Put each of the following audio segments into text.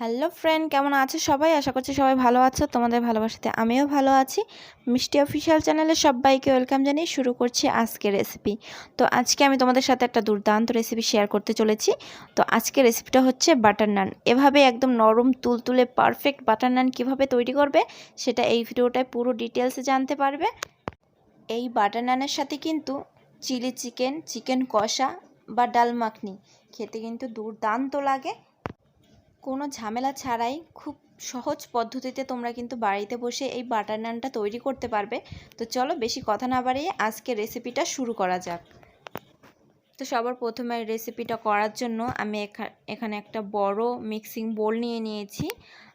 Hello friend কেমন আছো সবাই? আশা করছি সবাই ভালো আছো। তোমাদের ভালোবাসাতে আমিও ভালো আছি। মিষ্টি অফিসিয়াল চ্যানেলে সবাইকে ওয়েলকাম জানিয়ে শুরু করছি আজকের রেসিপি তো আজকে আমি তোমাদের সাথে একটা দুর্দান্ত রেসিপি শেয়ার করতে চলেছি। তো আজকের রেসিপিটা হচ্ছে বাটার নান এভাবে একদম নরম, তুলতুলে পারফেক্ট বাটার নান কীভাবে তৈরি করবে সেটা এই ভিডিওটায় পুরো ডিটেলসে জানতে পারবে। এই বাটার নানের সাথে কিন্তু চিলি চিকেন চিকেন কষা বা ডাল মাখনি খেতে কিন্তু দুর্দান্ত লাগে। কোনো ঝামেলা ছাড়াই খুব সহজ পদ্ধতিতে তোমরা কিন্তু বাড়িতে বসে এই বাটার নানটা তৈরি করতে পারবে। তো চলো বেশি কথা না বাড়িয়ে আজকে রেসিপিটা শুরু করা যাক। তো সবার প্রথমে রেসিপিটা করার জন্য আমি এখানে একটা বড় মিক্সিং বোল নিয়ে নিয়েছি।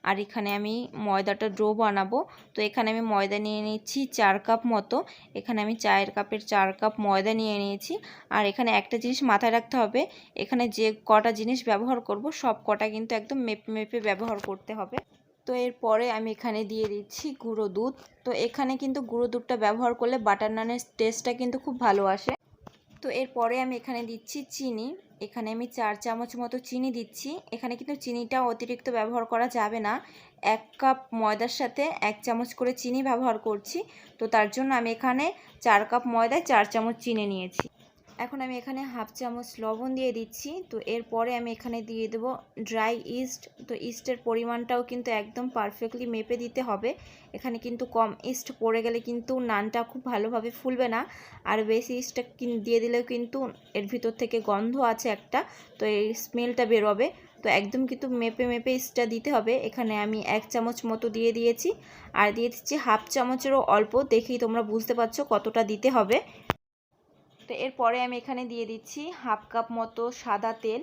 আর এখানে আমি ময়দাটা ড্রো বানাবো। তো এখানে আমি ময়দা নিয়ে নিচ্ছি চার কাপ মতো। এখানে আমি চায়ের কাপের চার কাপ ময়দা নিয়ে নিয়েছি। আর এখানে একটা জিনিস মাথায় রাখতে হবে, এখানে যে কটা জিনিস ব্যবহার করব, সব কটা কিন্তু একদম মেপে মেপে ব্যবহার করতে হবে। তো এরপরে আমি এখানে দিয়ে দিচ্ছি গুঁড়ো দুধ। তো এখানে কিন্তু গুঁড়ো দুধটা ব্যবহার করলে বাটার নানের টেস্টটা কিন্তু খুব ভালো আসে। তো এরপরে আমি এখানে দিচ্ছি চিনি। এখানে আমি চার চামচ মতো চিনি দিচ্ছি। এখানে কিন্তু চিনিটা অতিরিক্ত ব্যবহার করা যাবে না। এক কাপ ময়দার সাথে এক চামচ করে চিনি ব্যবহার করছি। তো তার জন্য আমি এখানে চার কাপ ময়দায় চার চামচ চিনি নিয়েছি। এখন আমি এখানে হাফ চামচ লবণ দিয়ে দিচ্ছি। তো এরপরে আমি এখানে দিয়ে দেবো ড্রাই ইস্ট। তো ইস্টের পরিমাণটাও কিন্তু একদম পারফেক্টলি মেপে দিতে হবে। এখানে কিন্তু কম ইস্ট পড়ে গেলে কিন্তু নানটা খুব ভালোভাবে ফুলবে না। আর বেশি ইস্টটা দিয়ে দিলেও কিন্তু এর ভিতর থেকে গন্ধ আছে একটা। তো এই স্মেলটা বেরোবে। তো একদম কিন্তু মেপে মেপে ইস্টটা দিতে হবে। এখানে আমি এক চামচ মতো দিয়ে দিয়েছি। আর দিয়ে দিচ্ছি হাফ চামচেরও অল্প। দেখেই তোমরা বুঝতে পারছ কতটা দিতে হবে। তো এরপরে আমি এখানে দিয়ে দিচ্ছি হাফ কাপ মতো সাদা তেল।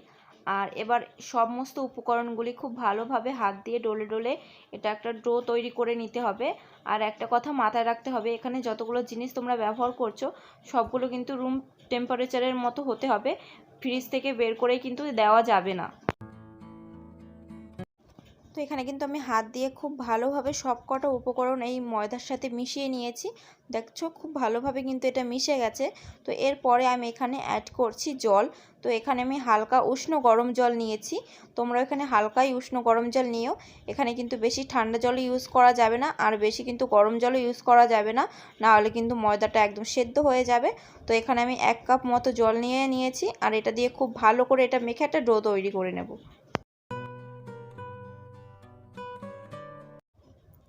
আর এবার সমস্ত উপকরণগুলি খুব ভালোভাবে হাত দিয়ে ডলে ডলে এটা একটা ডো তৈরি করে নিতে হবে। আর একটা কথা মাথায় রাখতে হবে, এখানে যতগুলো জিনিস তোমরা ব্যবহার করছ, সবগুলো কিন্তু রুম টেম্পারেচারের মতো হতে হবে। ফ্রিজ থেকে বের করেই কিন্তু দেওয়া যাবে না। তো এখানে কিন্তু আমি হাত দিয়ে খুব ভালোভাবে সব কটা উপকরণ এই ময়দার সাথে মিশিয়ে নিয়েছি। দেখছ? খুব ভালোভাবে কিন্তু এটা মিশে গেছে। তো এরপরে আমি এখানে অ্যাড করছি জল। তো এখানে আমি হালকা উষ্ণ গরম জল নিয়েছি। তোমরা এখানে হালকাই উষ্ণ গরম জল নিও। এখানে কিন্তু বেশি ঠান্ডা জল ইউজ করা যাবে না। আর বেশি কিন্তু গরম জলও ইউজ করা যাবে না। না হলে কিন্তু ময়দাটা একদম সেদ্ধ হয়ে যাবে। তো এখানে আমি এক কাপ মতো জল নিয়ে নিয়েছি। আর এটা দিয়ে খুব ভালো করে এটা মেখে একটা ডো তৈরি করে নেব।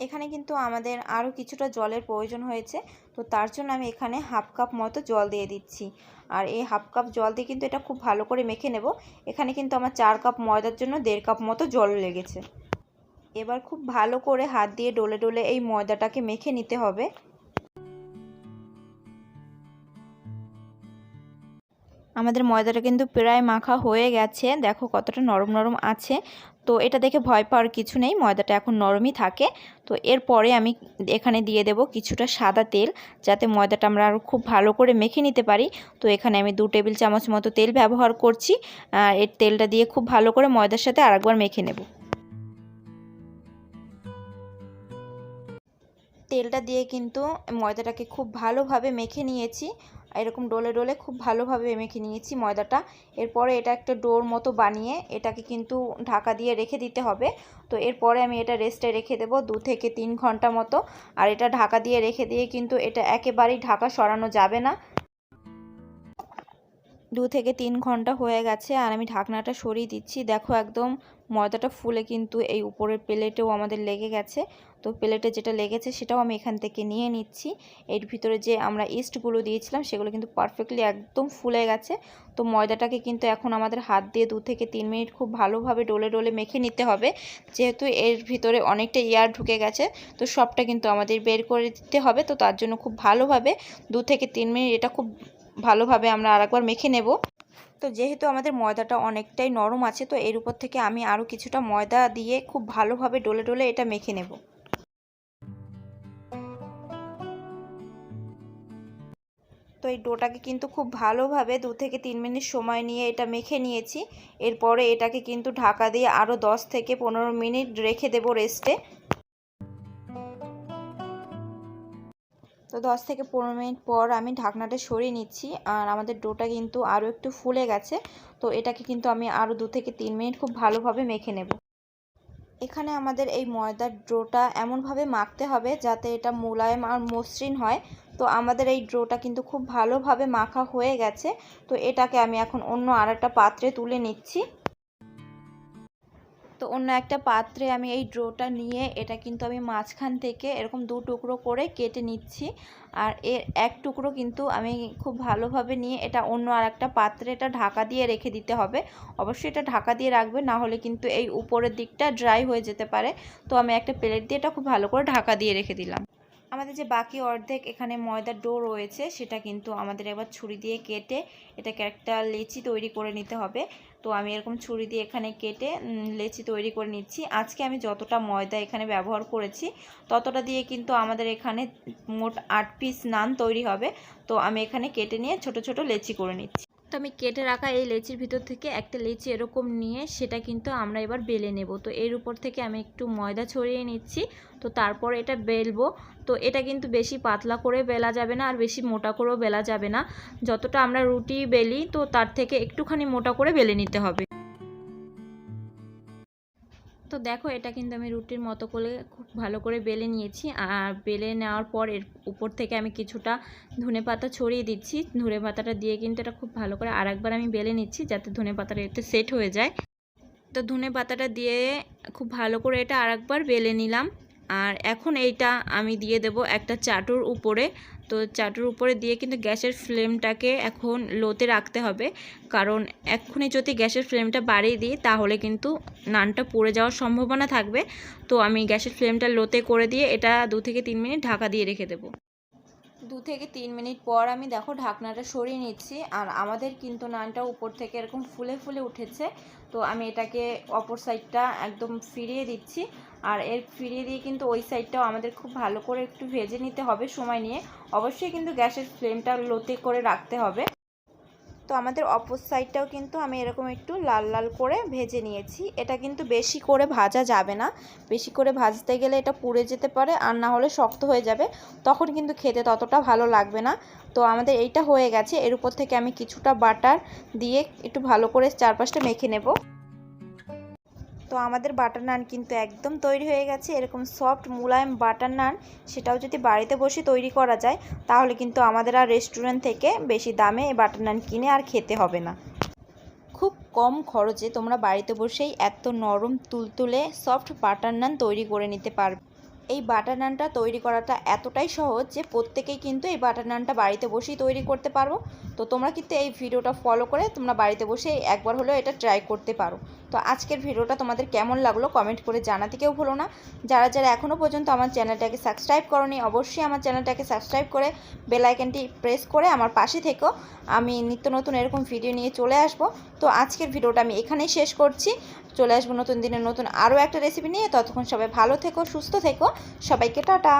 এখানে কিন্তু আমাদের আরও কিছুটা জলের প্রয়োজন হয়েছে। তো তার জন্য আমি এখানে হাফ কাপ মতো জল দিয়ে দিচ্ছি। আর এই হাফ কাপ জল দিয়ে কিন্তু এটা খুব ভালো করে মেখে নেব। এখানে কিন্তু আমার চার কাপ ময়দার জন্য দেড় কাপ মতো জল লেগেছে। এবার খুব ভালো করে হাত দিয়ে ডলে ডলে এই ময়দাটাকে মেখে নিতে হবে। আমাদের ময়দাটা কিন্তু প্রায় মাখা হয়ে গেছে। দেখো কতটা নরম নরম আছে। তো এটা দেখে ভয় পাওয়ার কিছু নেই, ময়দাটা এখন নরমই থাকে। তো এরপরে আমি এখানে দিয়ে দেব কিছুটা সাদা তেল, যাতে ময়দাটা আমরা আরও খুব ভালো করে মেখে নিতে পারি। তো এখানে আমি দু টেবিল চামচ মতো তেল ব্যবহার করছি। এর তেলটা দিয়ে খুব ভালো করে ময়দার সাথে আরেকবার মেখে নেব। তেলটা দিয়ে কিন্তু ময়দাটাকে খুব ভালোভাবে মেখে নিয়েছি। এরকম ডোলে ডোলে খুব ভালোভাবে মেখে নিয়েছি ময়দাটা। এরপরে এটা একটা ডোর মতো বানিয়ে এটাকে কিন্তু ঢাকা দিয়ে রেখে দিতে হবে। তো এরপরে আমি এটা রেস্টে রেখে দেবো দু থেকে তিন ঘণ্টা মতো। আর এটা ঢাকা দিয়ে রেখে দিয়ে কিন্তু এটা একেবারেই ঢাকা সরানো যাবে না। দু থেকে তিন ঘণ্টা হয়ে গেছে আর আমি ঢাকনাটা সরিয়ে দিচ্ছি। দেখো একদম ময়দাটা ফুলে কিন্তু এই উপরের প্লেটেও আমাদের লেগে গেছে। তো প্লেটে যেটা লেগেছে সেটাও আমি এখান থেকে নিয়ে নিচ্ছি। এর ভিতরে যে আমরা ইস্টগুলো দিয়েছিলাম সেগুলো কিন্তু পারফেক্টলি একদম ফুলে গেছে। তো ময়দাটাকে কিন্তু এখন আমাদের হাত দিয়ে দু থেকে তিন মিনিট খুব ভালোভাবে ডলে ডলে মেখে নিতে হবে। যেহেতু এর ভিতরে অনেকটা এয়ার ঢুকে গেছে, তো সবটা কিন্তু আমাদের বের করে দিতে হবে। তো তার জন্য খুব ভালোভাবে দু থেকে তিন মিনিট এটা খুব ভালোভাবে আমরা আরেকবার মেখে নেব। তো যেহেতু আমাদের ময়দাটা অনেকটাই নরম আছে, তো এর উপর থেকে আমি আরও কিছুটা ময়দা দিয়ে খুব ভালোভাবে ডলে ডলে এটা মেখে নেব। তো এই ডোটাকে কিন্তু খুব ভালোভাবে দু থেকে তিন মিনিট সময় নিয়ে এটা মেখে নিয়েছি। এরপরে এটাকে কিন্তু ঢাকা দিয়ে আরও দশ থেকে পনেরো মিনিট রেখে দেবো রেস্টে। তো দশ থেকে পনেরো মিনিট পর আমি ঢাকনাটা সরিয়ে নিচ্ছি। আর আমাদের ডোটা কিন্তু আরও একটু ফুলে গেছে। তো এটাকে কিন্তু আমি আরও দু থেকে তিন মিনিট খুব ভালোভাবে মেখে নেব। এখানে আমাদের এই ময়দার ডোটা এমনভাবে মাখতে হবে যাতে এটা মোলায়েম আর মসৃণ হয়। তো আমাদের এই ডোটা কিন্তু খুব ভালোভাবে মাখা হয়ে গেছে। তো এটাকে আমি এখন অন্য আর পাত্রে তুলে নিচ্ছি। তো অন্য একটা পাত্রে আমি এই ড্রোটা নিয়ে এটা কিন্তু আমি মাঝখান থেকে এরকম দু টুকরো করে কেটে নিচ্ছি। আর এর এক টুকরো কিন্তু আমি খুব ভালোভাবে নিয়ে এটা অন্য আর একটা পাত্রে এটা ঢাকা দিয়ে রেখে দিতে হবে। অবশ্যই এটা ঢাকা দিয়ে রাখবে, না হলে কিন্তু এই উপরের দিকটা ড্রাই হয়ে যেতে পারে। তো আমি একটা প্লেট দিয়ে এটা খুব ভালো করে ঢাকা দিয়ে রেখে দিলাম। আমাদের যে বাকি অর্ধেক এখানে ময়দার ডো রয়েছে, সেটা কিন্তু আমাদের এবার ছুরি দিয়ে কেটে এটাকে একটা লেচি তৈরি করে নিতে হবে। তো আমি এরকম ছুরি দিয়ে এখানে কেটে লেচি তৈরি করে নিচ্ছি। আজকে আমি যতটা ময়দা এখানে ব্যবহার করেছি, ততটা দিয়ে কিন্তু আমাদের এখানে মোট আট পিস নান তৈরি হবে। তো আমি এখানে কেটে নিয়ে ছোট ছোট লেচি করে নিচ্ছি। তো আমি কেটে রাখা এই লেচির ভিতর থেকে একটা লেচি এরকম নিয়ে সেটা কিন্তু আমরা এবার বেলে নেব। তো এর উপর থেকে আমি একটু ময়দা ছড়িয়ে নিচ্ছি। তো তারপর এটা বেলবো। তো এটা কিন্তু বেশি পাতলা করে বেলা যাবে না আর বেশি মোটা করেও বেলা যাবে না। যতটা আমরা রুটি বেলি তো তার থেকে একটুখানি মোটা করে বেলে নিতে হবে। তো দেখো, এটা কিন্তু আমি রুটির মতো করে খুব ভালো করে বেলে নিয়েছি। আর বেলে নেওয়ার পর এর উপর থেকে আমি কিছুটা ধনে পাতা ছড়িয়ে দিচ্ছি। ধনে পাতাটা দিয়ে কিন্তু এটা খুব ভালো করে আর একবার আমি বেলে নিচ্ছি যাতে ধনে পাতাটা এতে সেট হয়ে যায়। তো ধনে পাতাটা দিয়ে খুব ভালো করে এটা আর একবার বেলে নিলাম। আর এখন এইটা আমি দিয়ে দেব একটা চাটুর উপরে। তো চাটুর উপরে দিয়ে কিন্তু গ্যাসের ফ্লেমটাকে এখন লোতে রাখতে হবে। কারণ এক্ষুনি যদি গ্যাসের ফ্লেমটা বাড়িয়ে দিই, তাহলে কিন্তু নানটা পড়ে যাওয়ার সম্ভাবনা থাকবে। তো আমি গ্যাসের ফ্লেমটা লোতে করে দিয়ে এটা দু থেকে তিন মিনিট ঢাকা দিয়ে রেখে দেবো। দু থেকে তিন মিনিট পর আমি দেখো ঢাকনাটা সরিয়ে নিচ্ছি। আর আমাদের কিন্তু নানটা উপর থেকে এরকম ফুলে ফুলে উঠেছে। তো আমি এটাকে অপর সাইডটা একদম ফিরিয়ে দিচ্ছি। আর এর ফিরিয়ে দিয়ে কিন্তু ওই সাইডটাও আমাদের খুব ভালো করে একটু ভেজে নিতে হবে সময় নিয়ে। অবশ্যই কিন্তু গ্যাসের ফ্লেমটা লোতে করে রাখতে হবে। তো আমাদের অপর সাইডটাও কিন্তু আমি এরকম একটু লাল লাল করে ভেজে নিয়েছি। এটা কিন্তু বেশি করে ভাজা যাবে না। বেশি করে ভাজতে গেলে এটা পুড়ে যেতে পারে আর না হলে শক্ত হয়ে যাবে। তখন কিন্তু খেতে ততটা ভালো লাগবে না। তো আমাদের এইটা হয়ে গেছে। এর উপর থেকে আমি কিছুটা বাটার দিয়ে একটু ভালো করে চারপাশটা মেখে নেব। তো আমাদের বাটার নান কিন্তু একদম তৈরি হয়ে গেছে। এরকম সফট মুলায়ম বাটার নান সেটাও যদি বাড়িতে বসে তৈরি করা যায়, তাহলে কিন্তু আমাদের আর রেস্টুরেন্ট থেকে বেশি দামে এই বাটার নান কিনে আর খেতে হবে না। খুব কম খরচে তোমরা বাড়িতে বসেই এত নরম, তুলতুলে সফট বাটার নান তৈরি করে নিতে পারবে। এই বাটার নানটা তৈরি করাটা এতটাই সহজ যে প্রত্যেকেই কিন্তু এই বাটার নানটা বাড়িতে বসেই তৈরি করতে পারো তো তোমরা কিন্তু এই ভিডিওটা ফলো করে তোমরা বাড়িতে বসে একবার হলেও এটা ট্রাই করতে পারো। তো আজকের ভিডিওটা তোমাদের কেমন লাগল কমেন্ট করে জানাতে কেউ ভুলো না। যারা যারা এখনও পর্যন্ত আমার চ্যানেলটাকে সাবস্ক্রাইব করনি, অবশ্যই আমার চ্যানেলটাকে সাবস্ক্রাইব করে বেল আইকনটি প্রেস করে আমার পাশে থেকো। আমি নিত্য নতুন এরকম ভিডিও নিয়ে চলে আসব। তো আজকের ভিডিওটা আমি এখানেই শেষ করছি। চলে আসব নতুন দিনের নতুন আরও একটা রেসিপি নিয়ে। ততক্ষণ সবাই ভালো থেকো, সুস্থ থেকো। সবাইকে টাটা।